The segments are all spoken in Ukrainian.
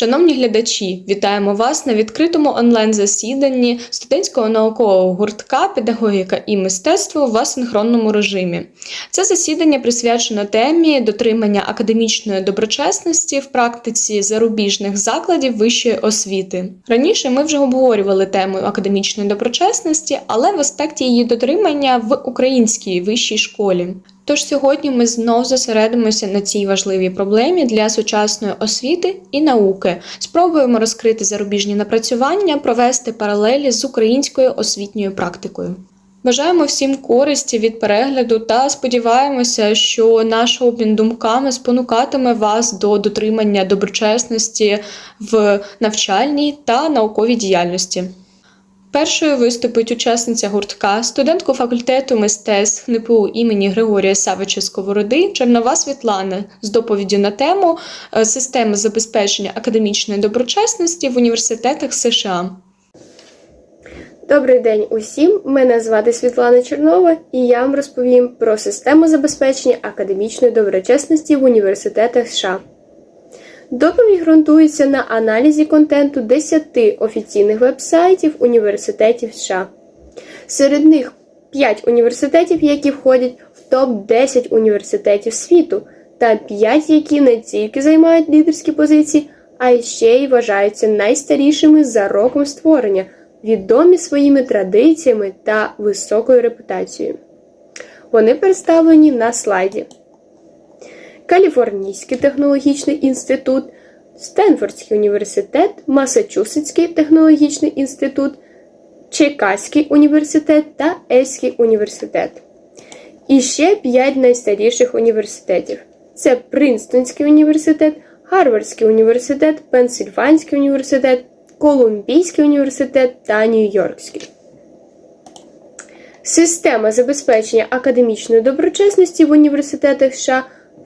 Шановні глядачі, вітаємо вас на відкритому онлайн-засіданні студентського наукового гуртка Педагогіка і мистецтво в асинхронному режимі. Це засідання присвячено темі дотримання академічної доброчесності в практиці зарубіжних закладів вищої освіти. Раніше ми вже обговорювали тему академічної доброчесності, але в аспекті її дотримання в українській вищій школі. Тож сьогодні ми знов зосередимося на цій важливій проблемі для сучасної освіти і науки. Спробуємо розкрити зарубіжні напрацювання, провести паралелі з українською освітньою практикою. Бажаємо всім користі від перегляду та сподіваємося, що наш обмін думками спонукатиме вас до дотримання доброчесності в навчальній та науковій діяльності. Першою виступить учасниця гуртка, студентку факультету мистецтв НПУ імені Григорія Савича Сковороди Чернова Світлана з доповіддю на тему е, системи забезпечення академічної доброчесності в університетах США. Добрий день усім! Мене звати Світлана Чернова, і я вам розповім про систему забезпечення академічної доброчесності в університетах США. Доповідь ґрунтується на аналізі контенту 10 офіційних вебсайтів університетів США. Серед них 5 університетів, які входять в топ-10 університетів світу, та 5, які не тільки займають лідерські позиції, а й ще й вважаються найстарішими за роком створення, відомі своїми традиціями та високою репутацією. Вони представлені на слайді. Каліфорнійський технологічний інститут, Стенфордський університет, Масачусетський технологічний інститут, Чикаський університет та Ельський університет. І ще п'ять найстаріших університетів: це Принстонський університет, Гарвардський університет, Пенсильванський університет, Колумбійський університет та Нью-Йоркський. Система забезпечення академічної доброчесності в університетах США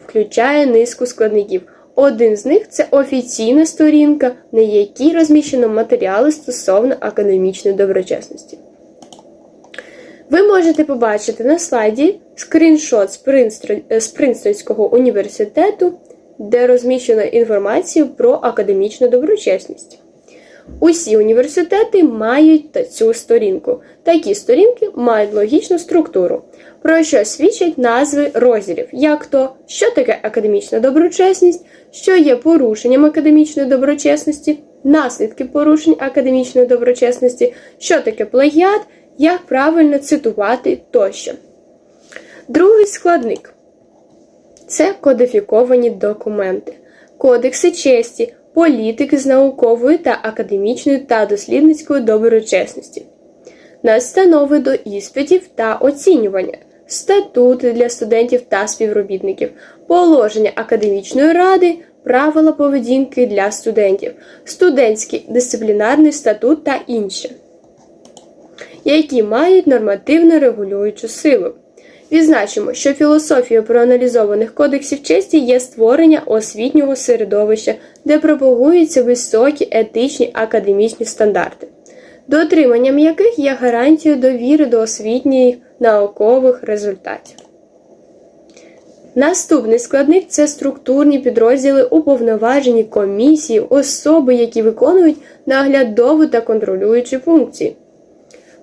включає низку складників. Один з них це офіційна сторінка, на якій розміщено матеріали стосовно академічної доброчесності. Ви можете побачити на слайді скріншот з, з Принстонського університету, де розміщено інформацію про академічну доброчесність. Усі університети мають цю сторінку. Такі сторінки мають логічну структуру, про що свідчать назви розділів, як то, що таке академічна доброчесність, що є порушенням академічної доброчесності, наслідки порушень академічної доброчесності, що таке плагіат, як правильно цитувати тощо. Другий складник це кодифіковані документи, кодекси честі, політики з наукової та академічної та дослідницької доброчесності, настанови до іспитів та оцінювання, статути для студентів та співробітників, положення академічної ради, правила поведінки для студентів, студентський дисциплінарний статут та інше, які мають нормативно регулюючу силу. Відзначимо, що філософією проаналізованих кодексів честі є створення освітнього середовища, де пропагуються високі етичні академічні стандарти, дотриманням яких є гарантією довіри до освітніх наукових результатів. Наступний складник це структурні підрозділи уповноважені комісії, особи, які виконують наглядову та контролюючі функції.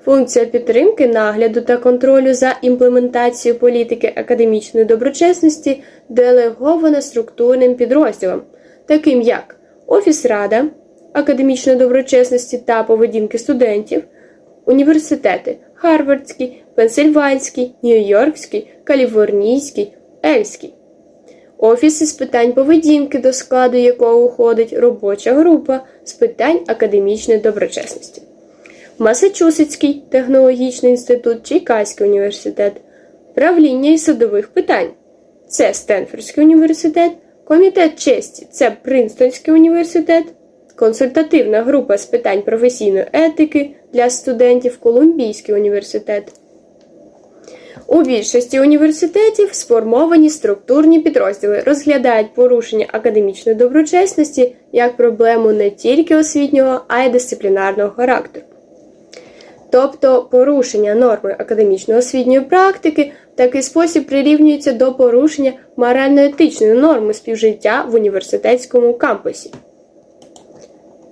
Функція підтримки нагляду та контролю за імплементацією політики академічної доброчесності делегована структурним підрозділам, таким як Офіс Рада академічної доброчесності та поведінки студентів, університети Гарвардський, Пенсильванський, Нью-Йоркський, Каліфорнійський, Ельський. Офіси з питань поведінки, до складу якого входить робоча група з питань академічної доброчесності. Масачусетський технологічний інститут, Чайкаський університет, правління і судових питань. Це Стенфордський університет, комітет честі це Принстонський університет, консультативна група з питань професійної етики для студентів Колумбійський університет. У більшості університетів сформовані структурні підрозділи розглядають порушення академічної доброчесності як проблему не тільки освітнього, а й дисциплінарного характеру. Тобто порушення норми академічної освітньої практики в такий спосіб прирівнюється до порушення морально-етичної норми співжиття в університетському кампусі.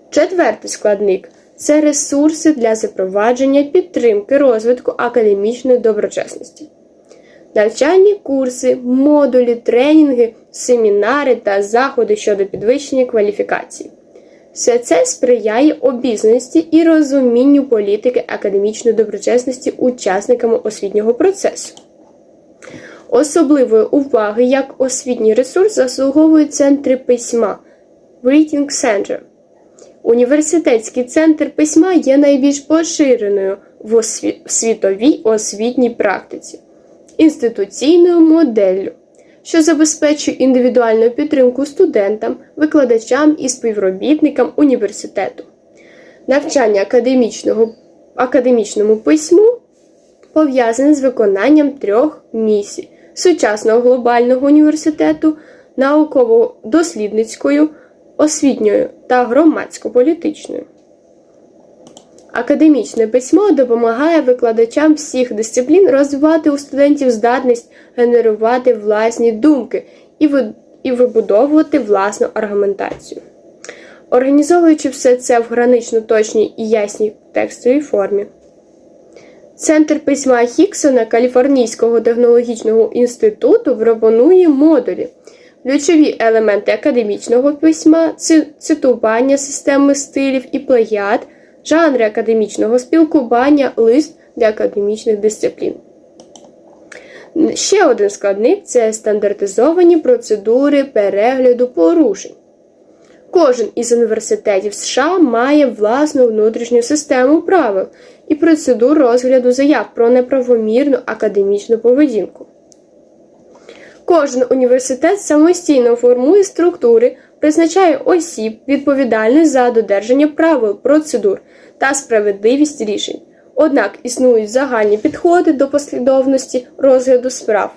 Четвертий складник це ресурси для запровадження підтримки розвитку академічної доброчесності. Навчальні курси, модулі, тренінги, семінари та заходи щодо підвищення кваліфікації. Все це сприяє обізнаності і розумінню політики академічної доброчесності учасниками освітнього процесу. Особливої уваги як освітній ресурс заслуговують центри письма Reading Center. Університетський центр письма є найбільш поширеною в осві- в світовій освітній практиці, інституційною моделлю, що забезпечує індивідуальну підтримку студентам, викладачам і співробітникам університету. Навчання академічного, академічному письму пов'язане з виконанням трьох місій сучасного глобального університету, науково-дослідницькою, освітньою та громадсько-політичною. Академічне письмо допомагає викладачам всіх дисциплін розвивати у студентів здатність генерувати власні думки і ви- і вибудовувати власну аргументацію. Організовуючи все це в гранично точній і ясній текстовій формі. Центр письма Хіксона Каліфорнійського технологічного інституту пропонує модулі, ключові елементи академічного письма, цитування системи стилів і плагіат, жанри академічного спілкування, лист для академічних дисциплін. Ще один складник це стандартизовані процедури перегляду порушень. Кожен із університетів США має власну внутрішню систему правил і процедур розгляду заяв про неправомірну академічну поведінку. Кожен університет самостійно формує структури, призначає осіб, відповідальних за додержання правил, процедур та справедливість рішень. Однак існують загальні підходи до послідовності розгляду справ.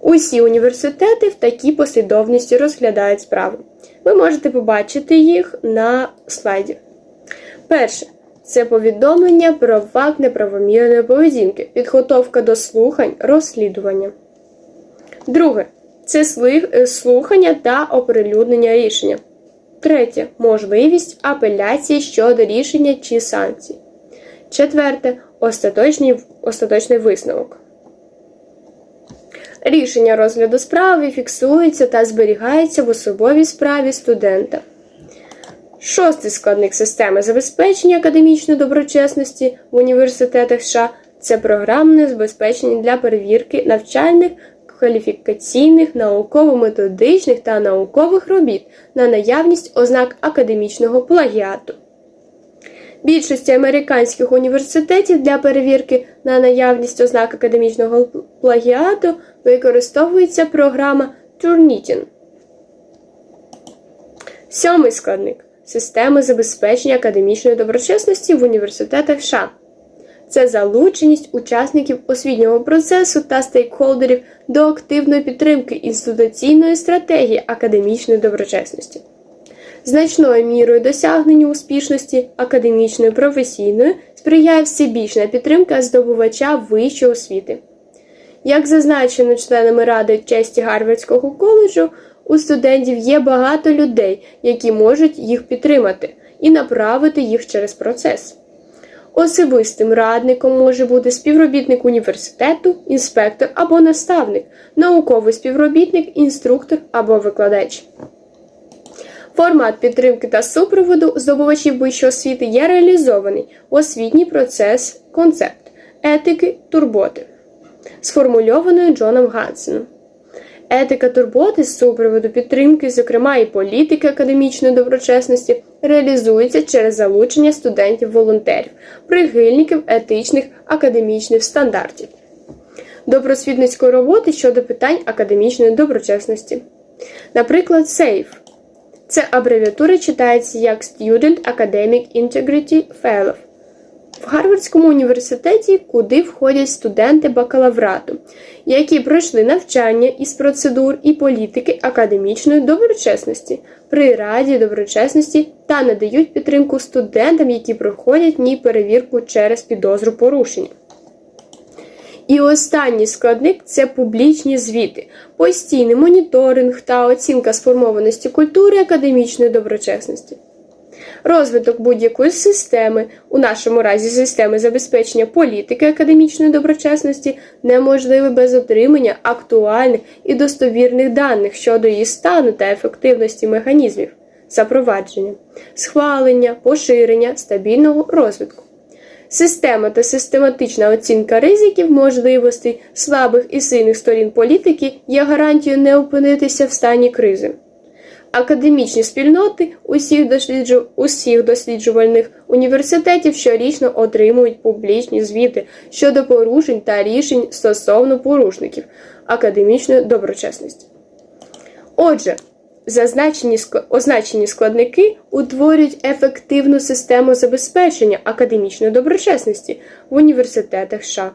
Усі університети в такій послідовності розглядають справи. Ви можете побачити їх на слайді. Перше це повідомлення про факт неправомірної поведінки, підготовка до слухань, розслідування. Друге це е, слухання та оприлюднення рішення. Третє можливість апеляції щодо рішення чи санкцій. Четверте остаточний, остаточний висновок. Рішення розгляду справи фіксується та зберігається в особовій справі студента. Шостий складник системи забезпечення академічної доброчесності в університетах США це програмне забезпечення для перевірки навчальних, кваліфікаційних, науково-методичних та наукових робіт на наявність ознак академічного плагіату. Більшості американських університетів для перевірки на наявність ознак академічного плагіату використовується програма Turnitin. Сьомий складник системи забезпечення академічної доброчесності в університетах США. Це залученість учасників освітнього процесу та стейкхолдерів до активної підтримки інституційної стратегії академічної доброчесності. Значною мірою досягненню успішності академічної професійної сприяє всебічна підтримка здобувача вищої освіти. Як зазначено членами Ради честі Гарвардського коледжу, у студентів є багато людей, які можуть їх підтримати і направити їх через процес. Особистим радником може бути співробітник університету, інспектор або наставник, науковий співробітник, інструктор або викладач. Формат підтримки та супроводу здобувачів вищої освіти є реалізований в освітній процес концепт етики турботи, сформульованою Джоном Гансеном. Етика турботи з супроводу підтримки, зокрема і політики академічної доброчесності, реалізується через залучення студентів-волонтерів, прихильників етичних академічних стандартів до просвітницької роботи щодо питань академічної доброчесності. Наприклад, SAFE – це абревіатура читається як Student Academic Integrity Fellow. В Гарвардському університеті, куди входять студенти бакалаврату, які пройшли навчання із процедур і політики академічної доброчесності при Раді доброчесності та надають підтримку студентам, які проходять в ній перевірку через підозру порушення. І останній складник це публічні звіти, постійний моніторинг та оцінка сформованості культури академічної доброчесності. Розвиток будь-якої системи, у нашому разі системи забезпечення політики академічної доброчесності, неможливий без отримання актуальних і достовірних даних щодо її стану та ефективності механізмів запровадження, схвалення, поширення, стабільного розвитку. Система та систематична оцінка ризиків, можливостей, слабих і сильних сторін політики є гарантією не опинитися в стані кризи. Академічні спільноти усіх, досліджу... усіх досліджувальних університетів щорічно отримують публічні звіти щодо порушень та рішень стосовно порушників академічної доброчесності. Отже, зазначені означені складники утворюють ефективну систему забезпечення академічної доброчесності в університетах США.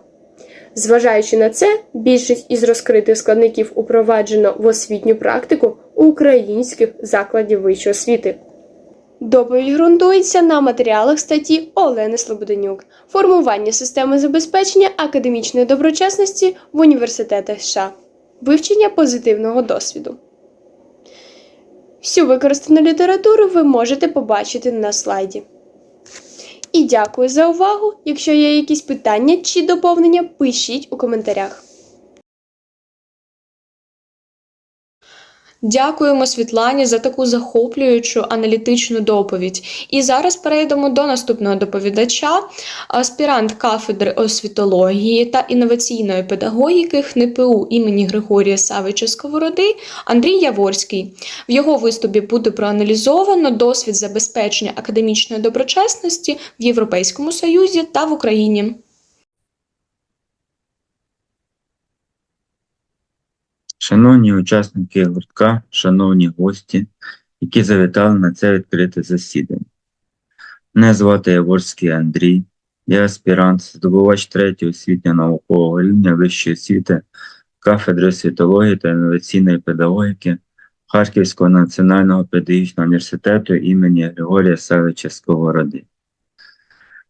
Зважаючи на це, більшість із розкритих складників упроваджено в освітню практику українських закладів вищої освіти. Доповідь ґрунтується на матеріалах статті Олени Слободенюк Формування системи забезпечення академічної доброчесності в університетах США. Вивчення позитивного досвіду. Всю використану літературу ви можете побачити на слайді. І дякую за увагу. Якщо є якісь питання чи доповнення, пишіть у коментарях. Дякуємо Світлані за таку захоплюючу аналітичну доповідь. І зараз перейдемо до наступного доповідача, аспірант кафедри освітології та інноваційної педагогіки ХНПУ імені Григорія Савича Сковороди Андрій Яворський. В його виступі буде проаналізовано досвід забезпечення академічної доброчесності в Європейському Союзі та в Україні. Шановні учасники гуртка, шановні гості, які завітали на це відкрите засідання. Мене звати Яворський Андрій, я аспірант, здобувач третього освітньо-наукового рівня вищої освіти кафедри світології та інноваційної педагогіки Харківського національного педагогічного університету імені Григорія Савича Сковороди.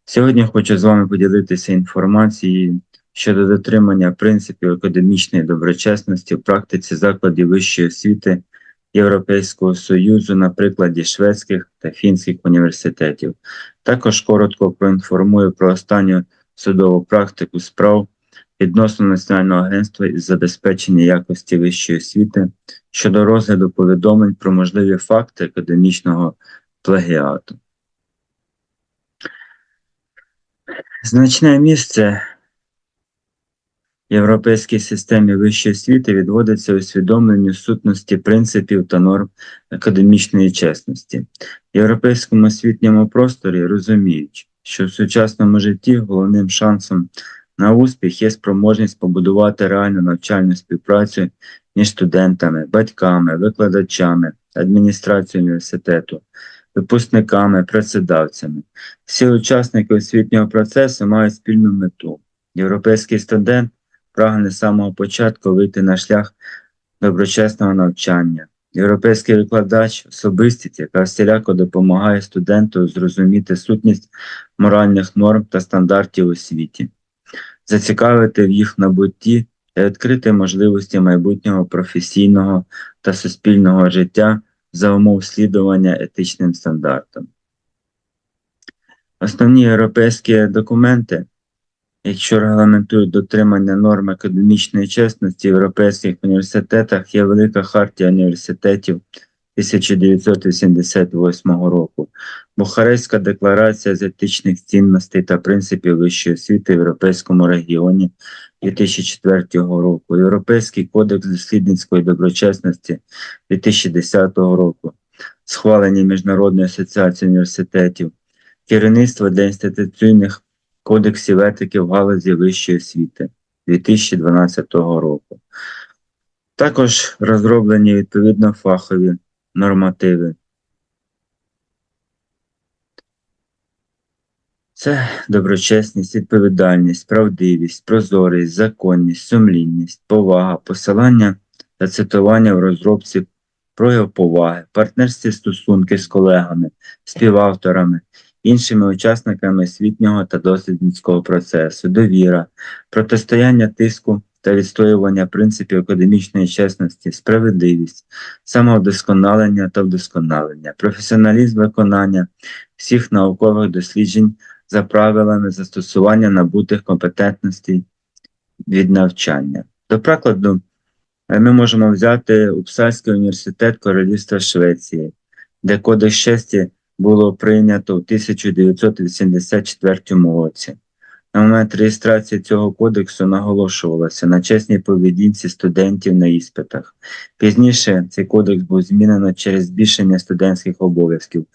Сьогодні хочу з вами поділитися інформацією щодо дотримання принципів академічної доброчесності в практиці закладів вищої освіти Європейського Союзу на прикладі шведських та фінських університетів. Також коротко проінформую про останню судову практику справ відносно Національного агентства із забезпечення якості вищої освіти щодо розгляду повідомлень про можливі факти академічного плагіату. Значне місце Європейській системі вищої освіти відводиться усвідомленню сутності принципів та норм академічної чесності. В європейському освітньому просторі розуміють, що в сучасному житті головним шансом на успіх є спроможність побудувати реальну навчальну співпрацю між студентами, батьками, викладачами, адміністрацією університету, випускниками, працедавцями. Всі учасники освітнього процесу мають спільну мету. Європейський студент прагне з самого початку вийти на шлях доброчесного навчання. Європейський викладач особистість, яка всіляко допомагає студенту зрозуміти сутність моральних норм та стандартів у світі, зацікавити в їх набутті та відкрити можливості майбутнього професійного та суспільного життя за умов слідування етичним стандартам. Основні європейські документи якщо регламентують дотримання норм академічної чесності в європейських університетах, є Велика хартія університетів 1988 року, Бухарестська декларація з етичних цінностей та принципів вищої освіти в Європейському регіоні 2004 року, Європейський кодекс дослідницької доброчесності 2010 року, схвалені Міжнародної асоціації університетів, керівництво для інституційних Кодексів етики в галузі вищої освіти 2012 року. Також розроблені відповідно фахові нормативи. Це доброчесність, відповідальність, правдивість, прозорість, законність, сумлінність, повага, посилання та цитування в розробці прояв поваги, партнерські стосунки з колегами, співавторами, іншими учасниками освітнього та дослідницького процесу, довіра, протистояння тиску та відстоювання принципів академічної чесності, справедливість, самовдосконалення та вдосконалення, професіоналізм виконання всіх наукових досліджень за правилами застосування набутих компетентностей від навчання. До прикладу, е, ми можемо взяти Упсальський університет Королівства Швеції, де Кодекс честі було прийнято в 1984 році. На момент реєстрації цього кодексу наголошувалося на чесній поведінці студентів на іспитах. Пізніше цей кодекс був змінено через збільшення студентських обов'язків.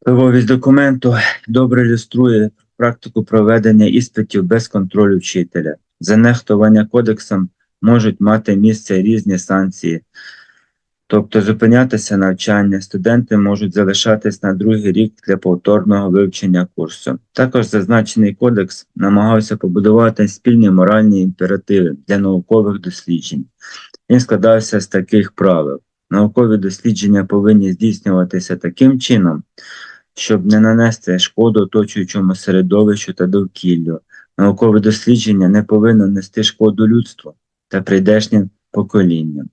Впливовість документу добре ілюструє практику проведення іспитів без контролю вчителя. За нехтування кодексом можуть мати місце різні санкції, тобто зупинятися навчання, студенти можуть залишатись на другий рік для повторного вивчення курсу. Також зазначений кодекс намагався побудувати спільні моральні імперативи для наукових досліджень. Він складався з таких правил. Наукові дослідження повинні здійснюватися таким чином, щоб не нанести шкоду оточуючому середовищу та довкіллю. Наукове дослідження не повинно нести шкоду людству та прийдешнім поколінням.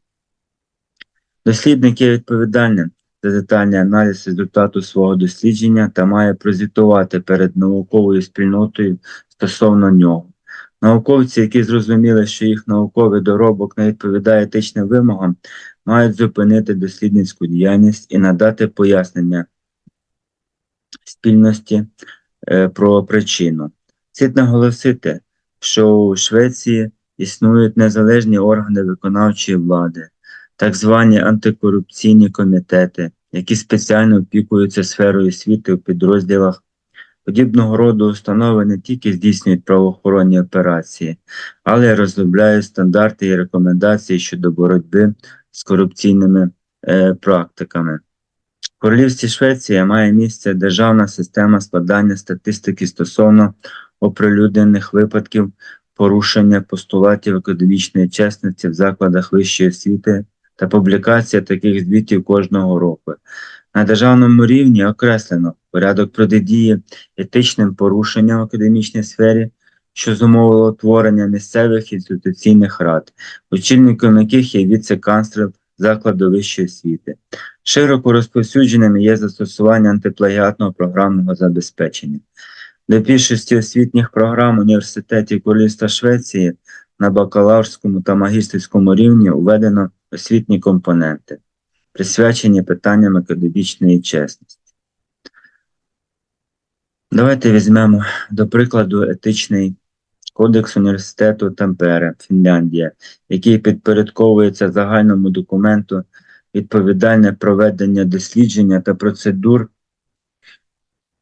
Дослідник є відповідальним за детальний аналіз результату свого дослідження та має прозвітувати перед науковою спільнотою стосовно нього. Науковці, які зрозуміли, що їх науковий доробок не відповідає етичним вимогам, мають зупинити дослідницьку діяльність і надати пояснення спільності е, про причину. Слід наголосити, що у Швеції існують незалежні органи виконавчої влади, так звані антикорупційні комітети, які спеціально опікуються сферою освіти у підрозділах. Подібного роду установи не тільки здійснюють правоохоронні операції, але й розробляють стандарти і рекомендації щодо боротьби з корупційними е, практиками. В Королівстві Швеція має місце державна система складання статистики стосовно оприлюднених випадків порушення постулатів академічної чесності в закладах вищої освіти та публікація таких звітів кожного року. На державному рівні окреслено порядок протидії етичним порушенням в академічній сфері, що зумовило утворення місцевих інституційних рад, очільником яких є віце-канцлер закладу вищої освіти. Широко розповсюдженими є застосування антиплагіатного програмного забезпечення. Для більшості освітніх програм університетів Королівства Швеції на бакалаврському та магістерському рівні введено освітні компоненти, присвячені питанням академічної чесності. Давайте візьмемо до прикладу етичний кодекс університету Тампере, Фінляндія, який підпорядковується загальному документу відповідальне проведення дослідження та процедур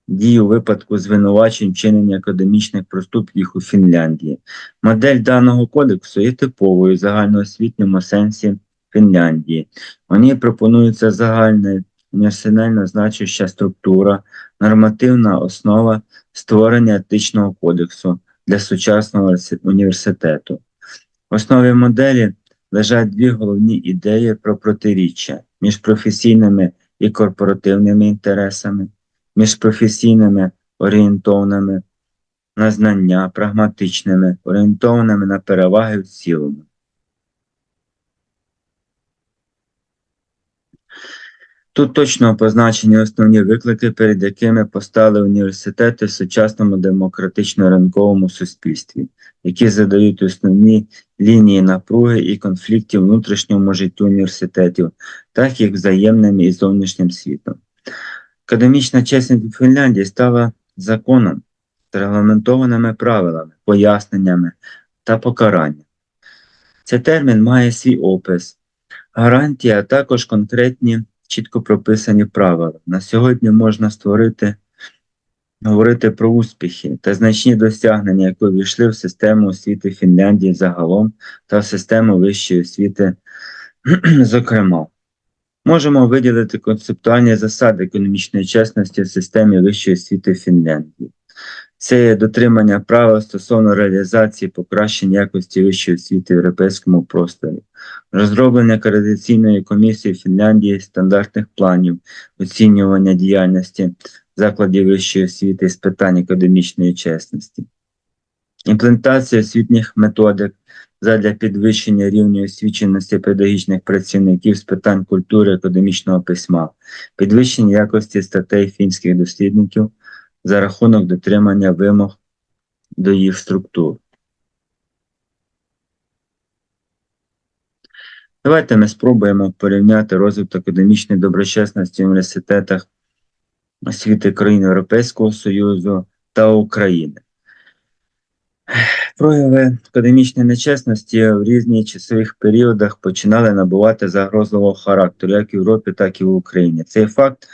дій у випадку звинувачень вчинення академічних проступків у Фінляндії. Модель даного кодексу є типовою в загальноосвітньому сенсі Фінляндії. У ній пропонується загальна універсальна значуща структура, нормативна основа створення етичного кодексу для сучасного університету. В основі моделі лежать дві головні ідеї про протиріччя між професійними і корпоративними інтересами, між професійними орієнтованими на знання, прагматичними, орієнтованими на переваги в цілому. Тут точно позначені основні виклики, перед якими постали університети в сучасному демократично-ринковому суспільстві, які задають основні лінії напруги і конфліктів внутрішньому життю університетів, так як взаємним і зовнішнім світом. Академічна чесність у Фінляндії стала законом з регламентованими правилами, поясненнями та покаранням. Цей термін має свій опис, гарантії, а також конкретні чітко прописані правила. На сьогодні можна створити, говорити про успіхи та значні досягнення, які увійшли в систему освіти Фінляндії загалом та в систему вищої освіти, зокрема. Можемо виділити концептуальні засади економічної чесності в системі вищої освіти Фінляндії. Це є дотримання правил стосовно реалізації покращення якості вищої освіти в європейському просторі, розроблення координаційної комісії Фінляндії стандартних планів оцінювання діяльності закладів вищої освіти з питань академічної чесності, імплементація освітніх методик задля підвищення рівня освіченості педагогічних працівників з питань культури академічного письма, підвищення якості статей фінських дослідників за рахунок дотримання вимог до їх структур. Давайте ми спробуємо порівняти розвиток академічної доброчесності в університетах освіти країн Європейського Союзу та України. Прояви академічної нечесності в різні часових періодах починали набувати загрозливого характеру як в Європі, так і в Україні. Цей факт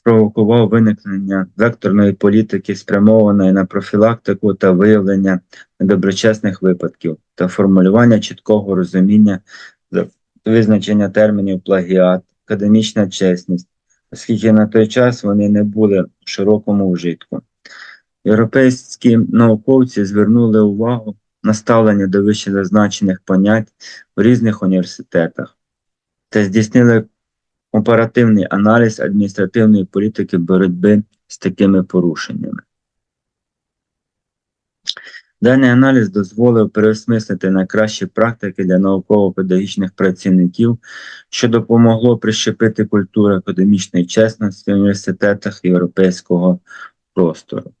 спровокував виникнення векторної політики, спрямованої на профілактику та виявлення недоброчесних випадків та формулювання чіткого розуміння визначення термінів плагіат, академічна чесність, оскільки на той час вони не були в широкому вжитку. Європейські науковці звернули увагу на ставлення до вище зазначених понять в різних університетах та здійснили компаративний аналіз адміністративної політики боротьби з такими порушеннями. Даний аналіз дозволив переосмислити найкращі практики для науково-педагогічних працівників, що допомогло прищепити культуру академічної чесності в університетах європейського простору.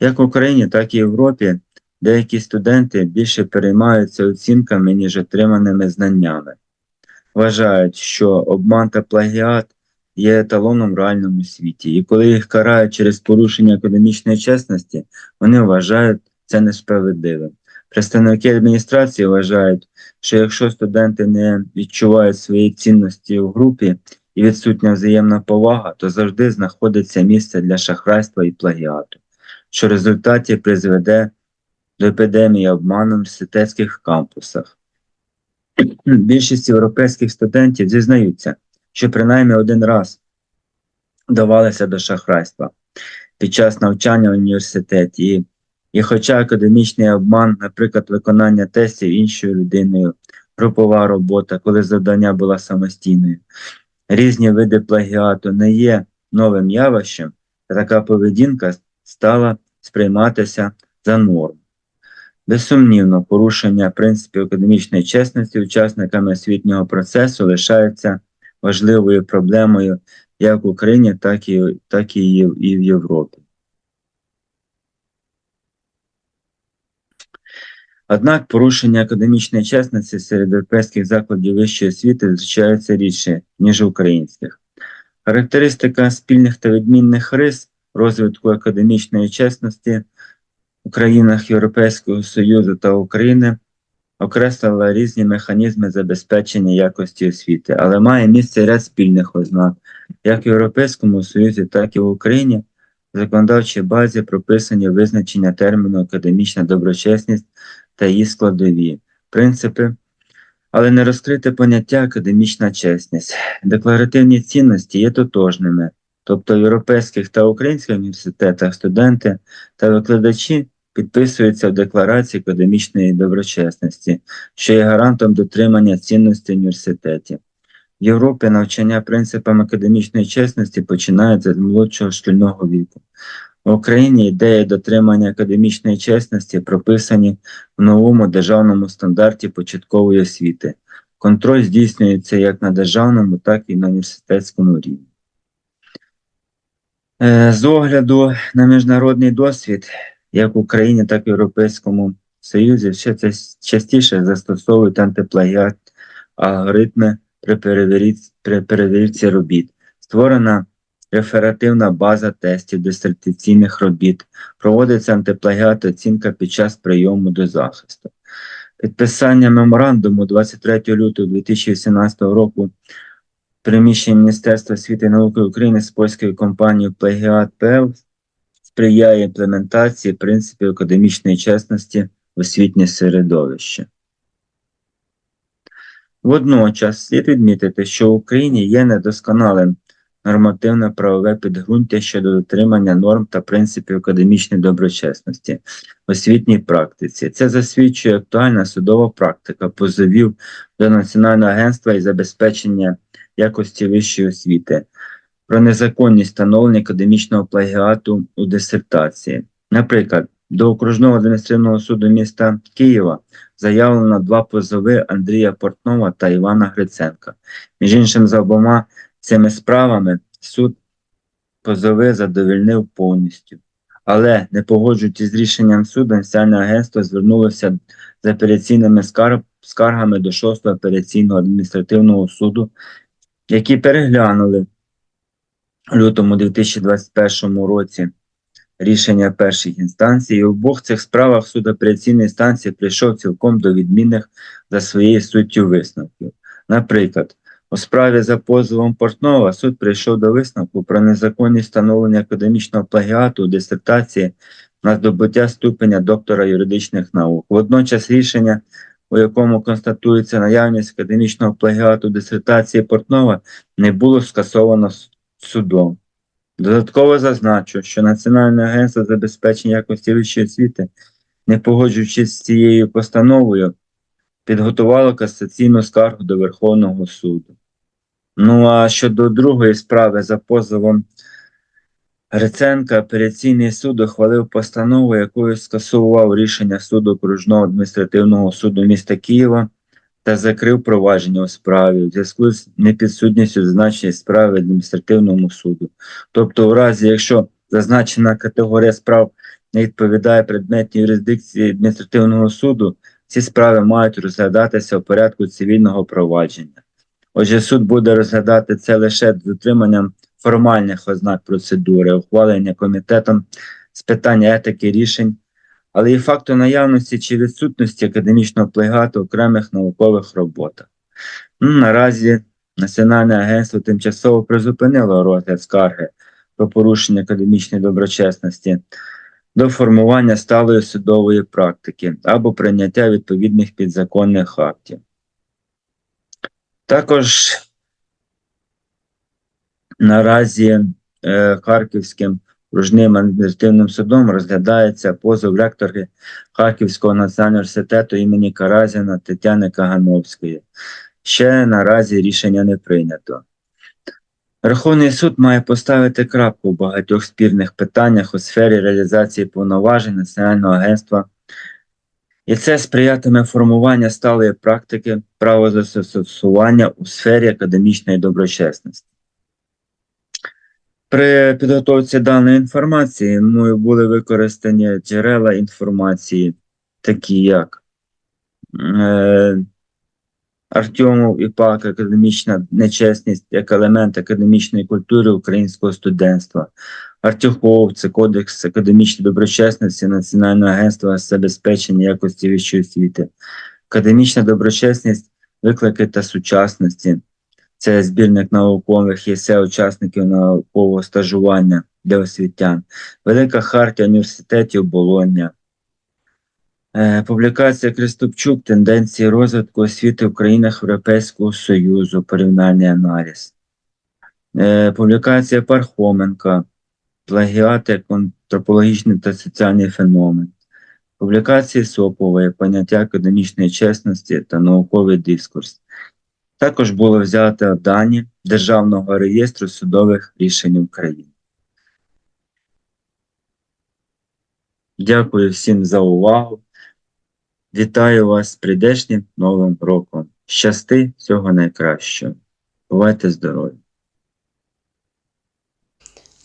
Як в Україні, так і в Європі деякі студенти більше переймаються оцінками, ніж отриманими знаннями. Вважають, що обман та плагіат є еталоном в реальному світі, і коли їх карають через порушення академічної чесності, вони вважають це несправедливим. Представники адміністрації вважають, що якщо студенти не відчувають своєї цінності у групі і відсутня взаємна повага, то завжди знаходиться місце для шахрайства і плагіату що в результаті призведе до епідемії обману в університетських кампусах. Більшість європейських студентів зізнаються, що принаймні один раз вдавалися до шахрайства під час навчання в університеті. І, і хоча академічний обман, наприклад, виконання тестів іншою людиною, групова робота, коли завдання була самостійною, різні види плагіату не є новим явищем, така поведінка стала сприйматися за норму. Безсумнівно, порушення принципів академічної чесності учасниками освітнього процесу лишається важливою проблемою як в Україні, так і, так і, і в Європі. Однак порушення академічної чесності серед європейських закладів вищої освіти зустрічаються рідше, ніж українських. Характеристика спільних та відмінних рис розвитку академічної чесності у країнах Європейського Союзу та України окреслила різні механізми забезпечення якості освіти, але має місце ряд спільних ознак як в Європейському Союзі, так і в Україні. В законодавчій базі прописані визначення терміну академічна доброчесність та її складові, принципи, але не розкрите поняття академічна чесність. Декларативні цінності є тотожними, тобто в європейських та українських університетах студенти та викладачі підписуються в декларації академічної доброчесності, що є гарантом дотримання цінностей університетів. В Європі навчання принципам академічної чесності починається з молодшого шкільного віку. В Україні ідеї дотримання академічної чесності прописані в новому державному стандарті початкової освіти. Контроль здійснюється як на державному, так і на університетському рівні. Е, З огляду на міжнародний досвід, як в Україні, так і в Європейському Союзі, ще це частіше застосовують антиплагіат алгоритми при перевірці, при перевірці робіт. Створена реферативна база тестів дисертаційних робіт, проводиться антиплагіат оцінка під час прийому до захисту. Підписання меморандуму 23 лютого 2018 року приміщення Міністерства освіти і науки України з польською компанією Плагіат ПЛ сприяє імплементації принципів академічної чесності в освітнє середовище. Водночас слід відмітити, що в Україні є недосконалим нормативне правове підґрунтя щодо дотримання норм та принципів академічної доброчесності в освітній практиці. Це засвідчує актуальна судова практика позовів до Національного агентства із забезпечення якості вищої освіти про незаконність встановлення академічного плагіату у дисертації. Наприклад, до окружного адміністративного суду міста Києва заявлено два позови Андрія Портнова та Івана Гриценка. Між іншим, за обома цими справами суд позови задовільнив повністю. Але, не погоджуючись з рішенням суду, Національне агентство звернулося з апеляційними скарг- скаргами до 6 апеляційного адміністративного суду, які переглянули лютому 2021 році рішення перших інстанцій. І у обох цих справах суд апеляційної інстанції прийшов цілком до відмінних за своєю суттю висновків. Наприклад, у справі за позовом Портнова суд прийшов до висновку про незаконність встановлення академічного плагіату у дисертації на здобуття ступеня доктора юридичних наук. Водночас рішення, у якому констатується наявність академічного плагіату дисертації Портнова, не було скасовано судом. Додатково зазначу, що Національне агентство забезпечення якості вищої освіти, не погоджуючись з цією постановою, підготувало касаційну скаргу до Верховного суду. Ну а щодо другої справи за позовом Гриценка, апеляційний суд ухвалив постанову, якою скасував рішення суду окружного адміністративного суду міста Києва та закрив провадження у справі у зв'язку з непідсудністю зазначеної справи адміністративному суду. Тобто, у разі, якщо зазначена категорія справ не відповідає предметній юрисдикції адміністративного суду, ці справи мають розглядатися у порядку цивільного провадження. Отже, суд буде розглядати це лише з дотриманням формальних ознак процедури, ухвалення комітетом з питання етики рішень, але і факту наявності чи відсутності академічного плегату окремих наукових роботах. Ну, наразі Національне агентство тимчасово призупинило розгляд скарги про порушення академічної доброчесності до формування сталої судової практики або прийняття відповідних підзаконних актів. Також наразі е, Харківським окружним адміністративним судом розглядається позов ректорки Харківського національного університету імені Каразіна Тетяни Кагановської. Ще наразі рішення не прийнято. Верховний суд має поставити крапку в багатьох спірних питаннях у сфері реалізації повноважень Національного агентства, і це сприятиме формуванню сталої практики правозастосування у сфері академічної доброчесності. При підготовці даної інформації мною були використані джерела інформації, такі як е, Артемов і ПАК Академічна нечесність як елемент академічної культури українського студентства. Артюхов це Кодекс академічної доброчесності Національного агентства забезпечення якості вищої освіти. Академічна доброчесність, виклики та сучасності. Це збірник наукових єсе учасників наукового стажування для освітян. Велика хартія університетів Болоння. Е, Публікація Крестопчук Тенденції розвитку освіти в країнах Європейського Союзу. Порівняльний аналіз. Е, Публікація Пархоменка. Плагіати як антропологічний та соціальний феномен. Публікації Сопової поняття академічної чесності та науковий дискурс. Також було взято дані Державного реєстру судових рішень України. Дякую всім за увагу. Вітаю вас з прийдешнім Новим роком. Щасти, всього найкращого. Бувайте здорові!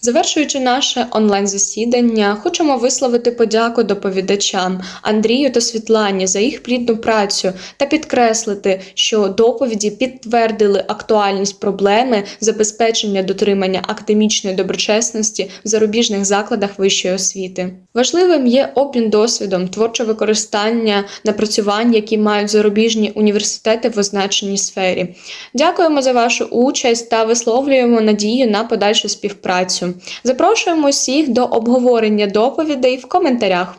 Завершуючи наше онлайн-засідання, хочемо висловити подяку доповідачам Андрію та Світлані за їх плідну працю та підкреслити, що доповіді підтвердили актуальність проблеми забезпечення дотримання академічної доброчесності в зарубіжних закладах вищої освіти. Важливим є обмін досвідом, творче використання напрацювань, які мають зарубіжні університети в означеній сфері. Дякуємо за вашу участь та висловлюємо надію на подальшу співпрацю. Запрошуємо всіх до обговорення доповідей в коментарях.